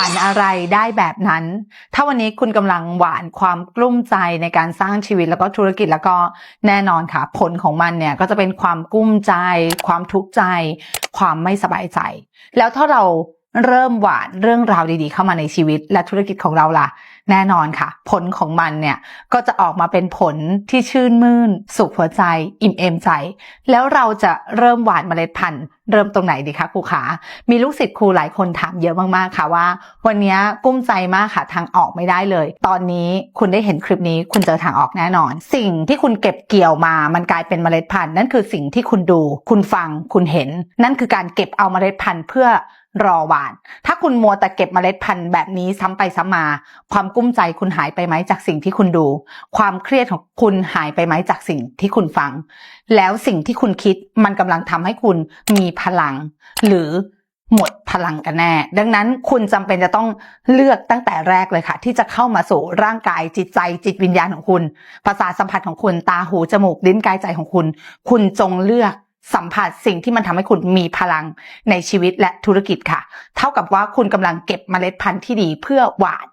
านอะไรได้แบบนั้น ถ้าวันนี้คุณกำลังหวานความกลุ้มใจในการสร้างชีวิตแล้วก็ธุรกิจแล้วก็แน่นอนค่ะ ผลของมันเนี่ยก็จะเป็นความกุ้มใจ ความทุกข์ใจ ความไม่สบายใจ แล้วถ้าเราเริ่มหวานเรื่องราวดีๆ เข้ามาในชีวิตและธุรกิจของเราล่ะ แน่นอนค่ะ ผลของมันเนี่ย ก็จะออกมาเป็นผลที่ชื่นมื่น สุขหัวใจ อิ่มเอมใจ แล้วเราจะเริ่มหวานเมล็ดพันธุ์เริ่มตรงไหนดีคะครูขามีลูกศิษย์ครูหลายคนถามเยอะมากๆค่ะว่า วันนี้กุ้มใจมากค่ะทางออกไม่ได้เลย ตอนนี้คุณได้เห็นคลิปนี้คุณเจอทางออกแน่นอน สิ่งที่คุณเก็บเกี่ยวมา มันกลายเป็นเมล็ดพันธุ์นั่นคือสิ่งที่คุณดู คุณฟังคุณเห็น นั่นคือการเก็บเอาเมล็ดพันธุ์เพื่อรอหวาน ถ้าคุณมัวแต่เก็บเมล็ดพันธุ์แบบนี้ซ้ำไปซ้ำมา ความกุ้มใจคุณหายไปไหมจากสิ่งที่คุณดู ความเครียดของคุณหายไปไหมจากสิ่งที่คุณฟัง แล้วสิ่งที่คุณคิดมันกำลังทำให้คุณมีพลัง หรือหมดพลังกันแน่ ดังนั้นคุณจำเป็นจะต้องเลือกตั้งแต่แรกเลยค่ะ ที่จะเข้ามาสู่ร่างกายจิตใจจิตวิญญาณของคุณประสาทสัมผัสของคุณตาหูจมูกลิ้นกายใจของคุณ คุณจงเลือกสัมผัสสิ่งที่มันทำให้คุณมีพลังในชีวิตและธุรกิจค่ะ เท่ากับว่าคุณกำลังเก็บเมล็ดพันธุ์ที่ดีเพื่อหวาน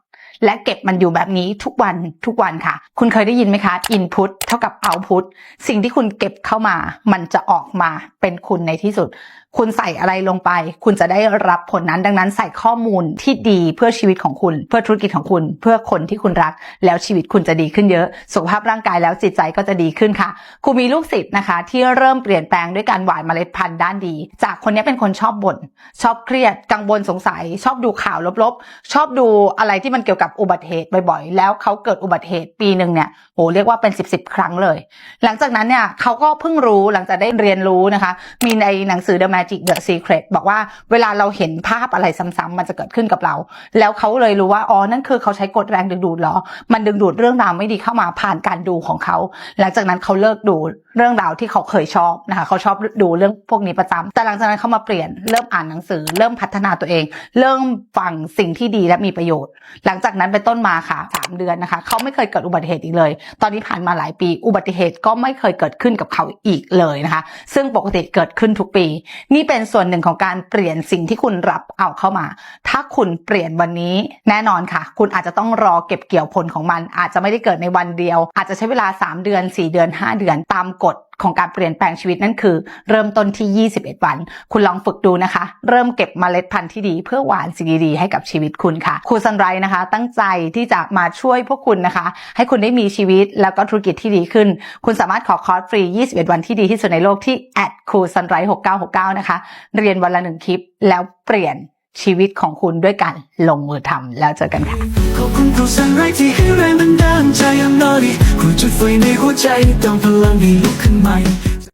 และเก็บมันอยู่แบบนี้ทุกวันทุกวันค่ะ คุณเคยได้ยินไหมคะ input เท่ากับ output สิ่งที่คุณเก็บเข้ามา มันจะออกมาเป็นคุณในที่สุด คุณใส่อะไรลงไป คุณจะได้รับผลนั้นดังนั้นใส่ข้อมูลที่ดีเพื่อชีวิตของคุณ เพื่อธุรกิจของคุณ เพื่อคนที่คุณรัก แล้วชีวิตคุณจะดีขึ้นเยอะ สุขภาพร่างกายแล้วจิตใจก็จะดีขึ้นค่ะครูมีลูกศิษย์นะคะ ที่เริ่มเปลี่ยนแปลงด้วยการหว่านเมล็ดพันธุ์ด้านดี จากคนนี้เป็นคนชอบบ่นชอบเครียดกังวลสงสัย ชอบดูข่าวลบๆ ชอบดูอะไรที่มันเกี่ยวกับอุบัติเหตุบ่อยๆ แล้วเขาเกิดอุบัติเหตุปีหนึ่งเนี่ยโหเรียกว่าเป็น 10บสครั้งเลย หลังจากนั้นเนี่ยเขาก็เพิ่งรู้หลังจากได้เรียนรู้นะคะ มีในหนังสือ The Magic The Secret บอกว่าเวลาเราเห็นภาพอะไรซ้ำๆมันจะเกิดขึ้นกับเรา แล้วเขาเลยรู้ว่าอ๋อนั่นคือเขาใช้กฎแรงดึงดูดเหรอ มันดึงดูดเรื่องราวไม่ดีเข้ามาผ่านการดูของเขา หลังจากนั้นเขาเลิกดูเรื่องราวที่เขาเคยชอบนะคะเขาชอบดูเรื่องพวกนี้ประจำแต่หลังจากนั้นเขามาเปลี่ยนเริ่มอ่านหนังสือ เริ่มพัฒนาตัวเอง เริ่มฟังสิ่งที่ดีและมีประโยชน์ หลังจากนั้นเป็นต้นมาค่ะสามเดือนนะคะ เขาไม่เคยเกิดอุบัติเหตุอีกเลย ตอนนี้ผ่านมาหลายปี อุบัติเหตุก็ไม่เคยเกิดขึ้นกับเขาอีกเลยนะคะ ซึ่งปกติเกิดขึ้นทุกปีนี่เป็นส่วนหนึ่งของการเปลี่ยนสิ่งที่คุณรับเอาเข้ามา ถ้าคุณเปลี่ยนวันนี้แน่นอนค่ะ คุณอาจจะต้องรอเก็บเกี่ยวผลของมัน อาจจะไม่ได้เกิดในวันเดียว อาจจะใช้เวลา 3 เดือน 4 เดือน 5 เดือนตามกฎ ของการเปลี่ยนแปลงชีวิตนั่นคือ เริ่มต้นที่ 21 วัน คุณลองฝึกดูนะคะ เริ่มเก็บเมล็ดพันธุ์ที่ดี เพื่อหวานสิ่งดีๆให้กับชีวิตคุณค่ะครูซันไรนะคะ ตั้งใจที่จะมาช่วยพวกคุณนะคะ ให้คุณได้มีชีวิตแล้วก็ธุรกิจที่ดีขึ้น คุณสามารถขอคอร์สฟรี 21 วันที่ดีที่สุดในโลกที่แอดครูซันไร6969 นะคะ เรียนวันละหนึ่งคลิป แล้วเปลี่ยนชีวิตของคุณด้วยการลงมือทำแล้วเจอกันค่ะขอบคุณครูสันไรที่ให้แรงบันดาลใจอย่างน้อย จุดไฟในหัวใจเติมพลังให้ลุกขึ้นใหม่